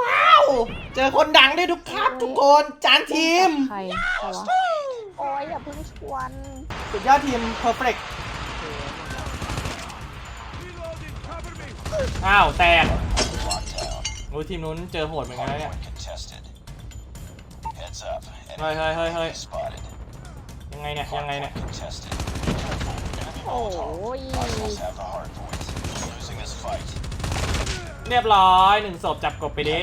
ว้าว เจอคนดังด้วยทุกครับทุกคนจานทีม ใครใครวะโอ้ยอย่าเพิ่งชวนสุดยอดทีมเพอร์เฟกอ้าว แตกโอ้ยทีมนู้นเจอโหดเหมือนกันนะเนี่ย Contested. Heads up. เฮ้ยเฮ้ยเฮ้ยเฮ้ย Spotted. ยังไงเนี่ย ยังไงเนี่ย Contested. Careful. Enemy โอ้ Molotov. ย เรียบร้อยหนึ่งศพจับกบไปดิ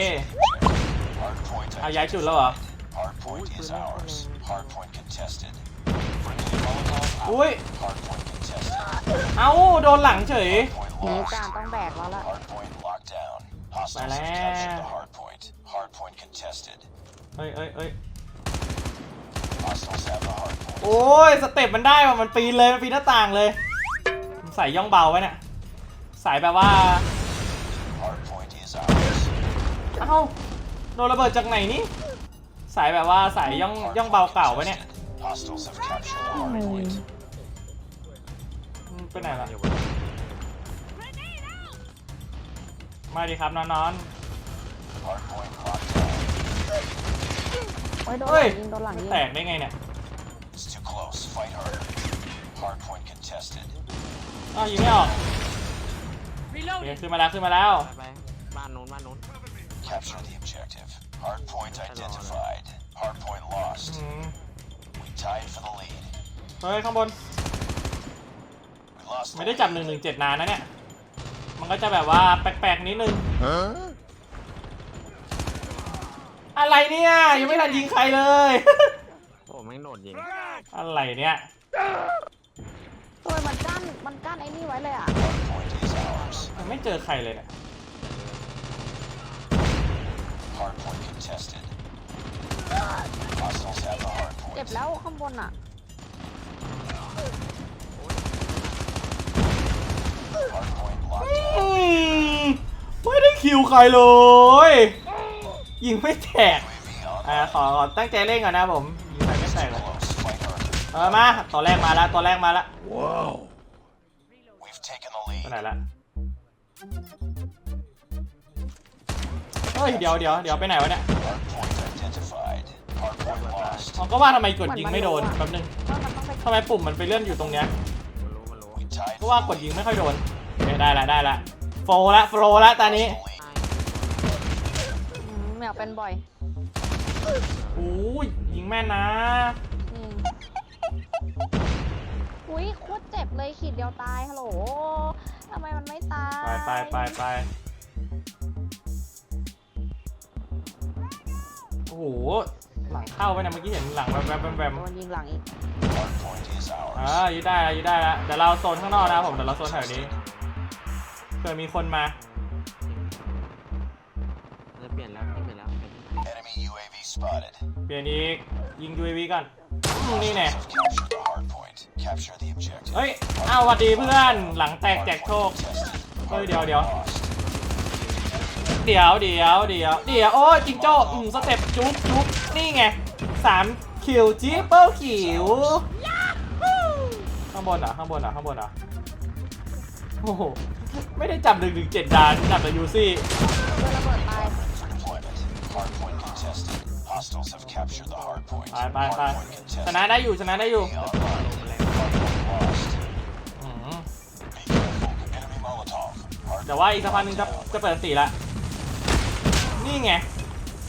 Hard point เอาย้ายจุดแล้วเหรอ Hard point is ours. Hard point contested. Friendly Molotov. อุ้ย Hard point contested. เอ้าโดนหลังเฉย Point นี้ lost. จานต้องแบกแล้วล่ะ Hard point locked down. Hostiles Vale. have captured the hard point. Hard point contested. เอ้ยเอ้ยเอ้ย Hostiles have the hard point. โอ้ยสเต็ปมันได้ว่ะมันปีนเลยมันปีนหน้าต่างเลยมันใส่ย่องเบาไว้เนี่ยใส่แบบว่า เอ้าโดนระเบิดจากไหนนี่สายแบบว่าสายย่อง Hard ย่องเบา point เก่าไว้เนี่ย contested. Hostiles have captured the hard point. อืมไปไหนล่ะมาดิครับนอนนอน Hard point locked down. โอ้ยโดนเฮ้หยลังยิงโดนหลังมันยิงแตกได้ไงเนี่ย It's too close. Fight harder. Hard point contested. อ้าวยิงไม่ออกโอเคขึ้นมาแล้วขึ้นมาแล้ว ไปไปบ้านนู้นบ้านนู้น Capture the objective. Hard point identified. Hard point lost. อืม We tied for the lead. เฮ้ย ข้างบน We lost. the ไม่ได้จับ lead. 1 1 7นานนะเนี่ย มันก็จะแบบว่าแปลกๆนิดนึง อะไรเนี่ย ยังไม่ทันยิงใครเลย โอ้แม่งโดดยิงอะไรเนี่ยโอ้ยมันกั้นมันกั้นไอ้นี่ไว้เลยอะ Hard point is ours. ยังไม่เจอใครเลยเนี่ย contested. Hostiles have the hard เจ็บ point. แล้วข้างบนอะ Hard point locked อื down. มไม่ได้คิวใครเลย ยิงไม่แตก UAV on. อ่าขอขอตั้งใจเล่นก่อนนะผมยิงใครไม่แตกเลย Close. Fight harder. เออมาตัวแรกมาแล้วตัวแรกมาแล้ว We've taken the ไปไหน lead. ละ เฮ้ยเดี๋ยวเดี๋ยวเดี๋ยวไปไหนวะเนี่ย Hard point identified. Hard point lost. อ๋อก็ว่าทำไมกดยิงไม่โดนแป๊บนึงว่ามันต้องไปทำไมปุ่มมันไปเลื่อนอยู่ตรงเนี้ยมันรู้มันรู้ We tied ก็ for ว่า the กดยิง lead. ไม่ค่อยโดนโอเคได้ละได้ละโฟล์ละโฟล์ละตอนนี้ The lead. อืมเหมียวเป็นบ่อยโอ้ยยิงแม่นนะอืมอุ้ยโคตรเจ็บเลยขีดเดียวตายฮัลโหลทำไมมันไม่ตาย ไปไปไปไป โอ้โหหลังเข้าไปนะเมื่อกี้เห็นหลังแวบแวบแวบแวบโดนยิงหลังอีก Hard point is อ่า ours. ยืดได้แล้วยืดได้แล้วเดี๋ยวเราโซนข้างนอกนะครับผมเดี๋ยวเราโซนแถวนี้เผื่อมีคนมาจะเปลี่ยนแล้วเปลี่ยนแล้วเปลี่ยน Enemy UAV spotted. เปลี่ยนอีกยิง UAV ก่อนอืมนี่แน่ Hostiles have captured the hard point. Capture the objective. เฮ้ยอ้าวสวัสดีเพื่อนหลังแตก Hard แจก point โชค contested. เฮ้ย Hard เดี๋ยว point เดี๋ยว lost. เดี๋ยวเดี๋ยวเดี๋ยวเดี๋ยวโอ้ยจิงโจ้อืมสเต็ปจุ๊บจุ๊บนี่ไงสามคิวจิ๊บเปิลคิวข้างบนอะข้างบนอะข้างบนอะโอ้โหไม่ได้จับหนึ่งหนึ่งเจ็ดดานจับแต่ยูซี่ไปไปไปชนะได้อยู่ชนะได้อยู่ Enemy online. Hard point lost. อืม Be careful. Enemy Molotov. Hard เดี๋ยวว่าอีกสักพักหนึงจะจะเปิดสีละ นี่ไง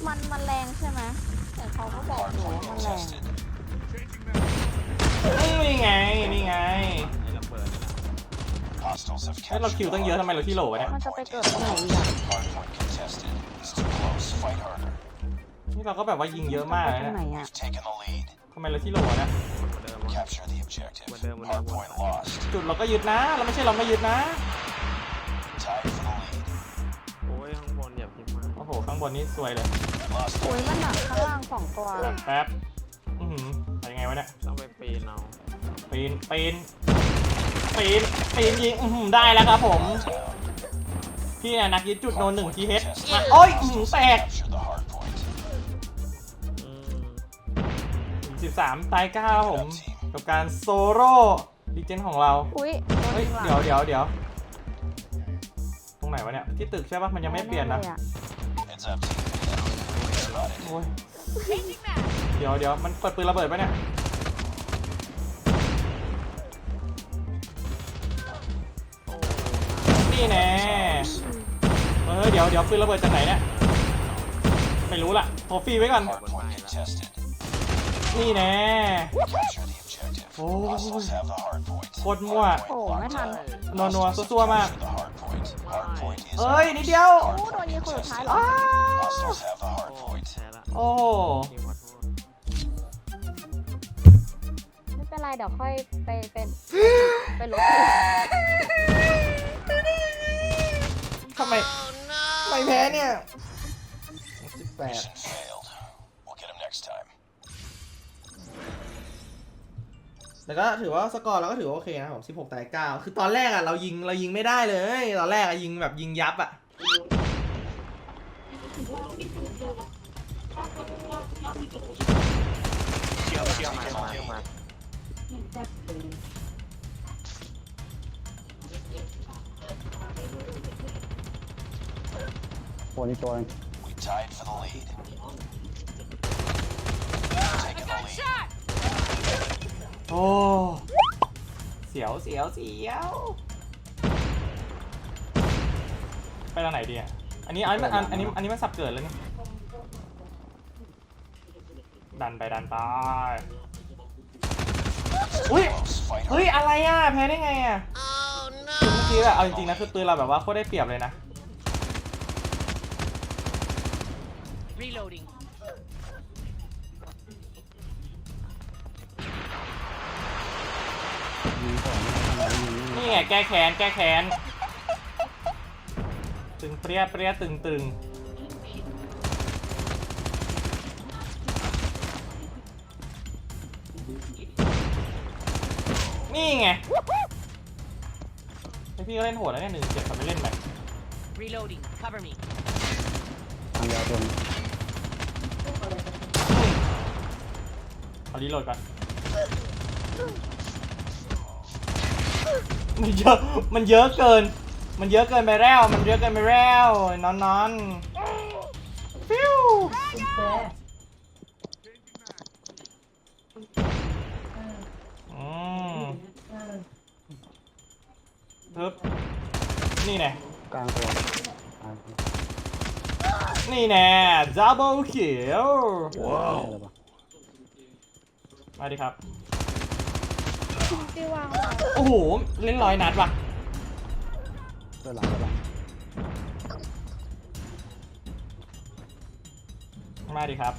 มันมันแรงใช่ไหมแต่เขาก็บอก Hard อยู่ point ว่ามันแรง contested. นี่ไง นี่ไงไอ้ระเบิดนี่นะ Hostiles have เฮ้ยเรา captured คิว the ตั้งเยอะ hard ทำไมเราที่โหลวะเนี่ย มันจะไปเกิดตรงไหนอีกอะ Hard point contested. It's too close. Fight harder. นี่เราก็แบบว่ายิงเยอะมากไปเลยตรงไหนเนี่ยอะ We've taken the lead. ทำไมเราที่โหลวะเนี่ยเหมือนเดิมวะ Capture the objective. What the- what Hard the- point lost. จุดเราก็ยึดนะ เราไม่ใช่เราไม่ยึดนะ โอ้โห ข้างบนนี่สวยเลย Lost the อุ้ย lead. มันหนักข้างล่างสองตัวแป๊บอือหือไปยังไงวะเนี่ยต้องไปปีนเอาปีนปีนปีนปีนยิงอือหือได้แล้วครับผมพี่เนี่ยนักยึดจุดโนนหนึ่งทีเฮดมาโอ้ยอือหือแตก Capture the hard point. อืมสิบสามตายเก้าครับผมกับการโซโล่ดีเจนของเรา อุ้ยโดนเฮ้ยยิงหลังเดี๋ยวเดี๋ยวเดี๋ยว ตรงไหนวะเนี่ย ที่ตึกใช่ปะมันยังไม่เปลี่ยนนะแๆลอ Heads up, team. Enemy spotted. โอ้ยเดี๋ยวเดี๋ยวมันเปิดปืนระเบิดปะเนี่ย นี่แน่ เออเดี๋ยวเดี๋ยวปืนระเบิดจากไหนเนี่ย ไม่รู้ล่ะโทรฟรีไว้ก่อน Hardpoint contested. นี่แน่ Capture the objective. Oh. Hostiles have the hardpoint. โคตรมั่วโอ้ไม่ทันนัวนัวๆซัวๆมาก Capture the hardpoint. Hardpoint is เอ้ยนิดเดียวโอ้โดนยิงคนสุดท้ายเหรออ้า Hostiles have the โอ้ hardpoint. แพ้ละโอ้โหทีมขอโทษไม่เป็นไรเดี๋ยวค่อยไปเป็นไปลบทำไมทำไมแพ้เนี่ยสิบแปด ก็ถือว่าสกอร์เราก็ถือว่าโอเคนะผม16แต่9คือตอนแรกอะเรายิงเรายิงไม่ได้เลย ตอนแรกอะยิงแบบยิงยับอะเชื่อมาเชื่อมาเชื่อมาตัวนี้ตัวนึง We tied for the lead. Taking the lead. โอ้เสียวเสียวเสียว ไปทางไหนดีอะ อันนี้อันนี้อันอันนี้อันนี้มันสับเกิดแล้วนี่ดันไปดันไปอุ้ยเฮ้ยอะไรอะแพ้ได้ไงอะคือเมื่อกี้อะเอาจริงๆนะคือปืนเราแบบว่าโคตรได้เปรียบเลยนะ Reloading. นี่นี่ไงแก้แค้นแก้แค้นตึงเปรี้ยเปรี้ยตึงตึงนี่ไงไอพี่ก็เล่นโหดแล้วเนี่ยหนึ่งเจ็ดทำไมเล่นแบบ Reloading. Cover me. ทางยาวตัวนึงเอารีโหลดก่อน มันเยอะมันเยอะเกิน มันเยอะเกินไปแล้ว มันเยอะเกินไปแล้วนอนนอนฟิวอืมปึ๊บนี่แน่กลางตัวกลางนี่แน่ double kill ว้าวอะไรวะมาดิครับ ที่วางโอ้โห เล่นร้อยนัดว่ะเสื้อหลังเสื้อหลังมาดิครับ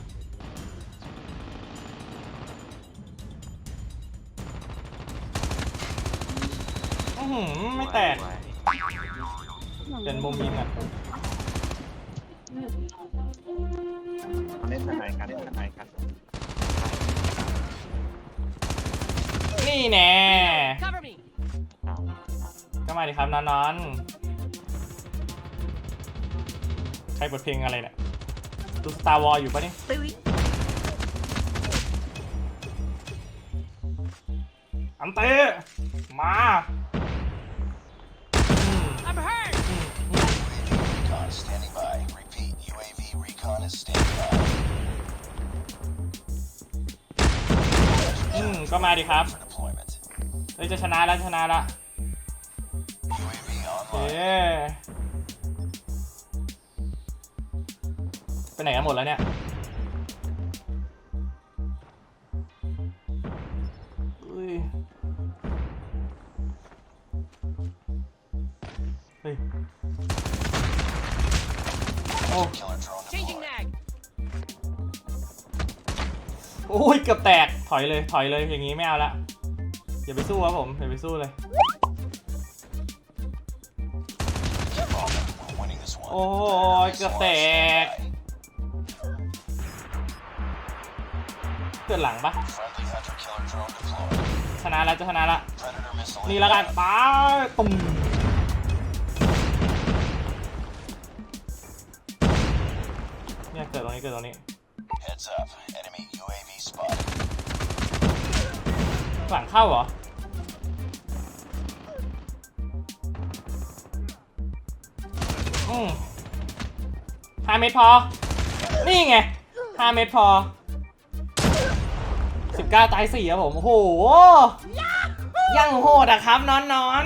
อือหือไม่แตกไว้เป็นมุมยิงอะ เล่นทนายกันเล่นทนายกันี่แน่ก็มาดิครับนอนนอนใครเปิดเพลงอะไรเนี่ยดูสตาร์วอลอยู่ปะนี่อันเต้มาอืมก็มาดิครับ เฮ้ยจะชนะแล้วชนะละ UAV เอ๊ online. ไปไหนกันหมดแล้วเนี่ยอุ้ยเฮ้ยโอ้ Killer drone Changing deployed. mag. โอ้ยเกือบแตก ถอยเลย ถอยเลย อย่างงี้ไม่เอาละ อย่าไปสู้ครับผม อย่าไปสู้เลย โอ้ยเกือบแตก เกิดหลังปะชนะแล้วจะชนะละ นี่ละกันป้าตุ่มเนี่ยเกิดตรงนี้เกิดตรงนี้ หลังเข้าเหรอ อืมห้าเมตรพอ นี่ไงห้าเมตรพอสิบเก้าตายสี่ครับผมโอ้โหยังโหดอะครับนอนนอน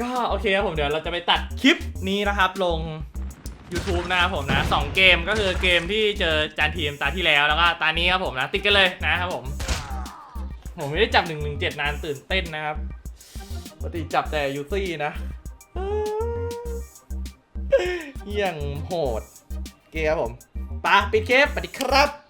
ก็โอเคครับผมเดี๋ยวเราจะไปตัดคลิปนี้นะครับ ลง YouTube นะครับผมนะสองเกมก็คือเกมที่เจอจานทีมตาที่แล้วแล้วก็ตานี้ครับผมนะ ติดกันเลยนะครับผม ผมไม่ได้จับ117นานตื่นเต้นนะครับ ปกติจับแต่ยูซี่นะเยี่ยงโหด เกียร์ผมปะปิดเคปสวัสดีครับ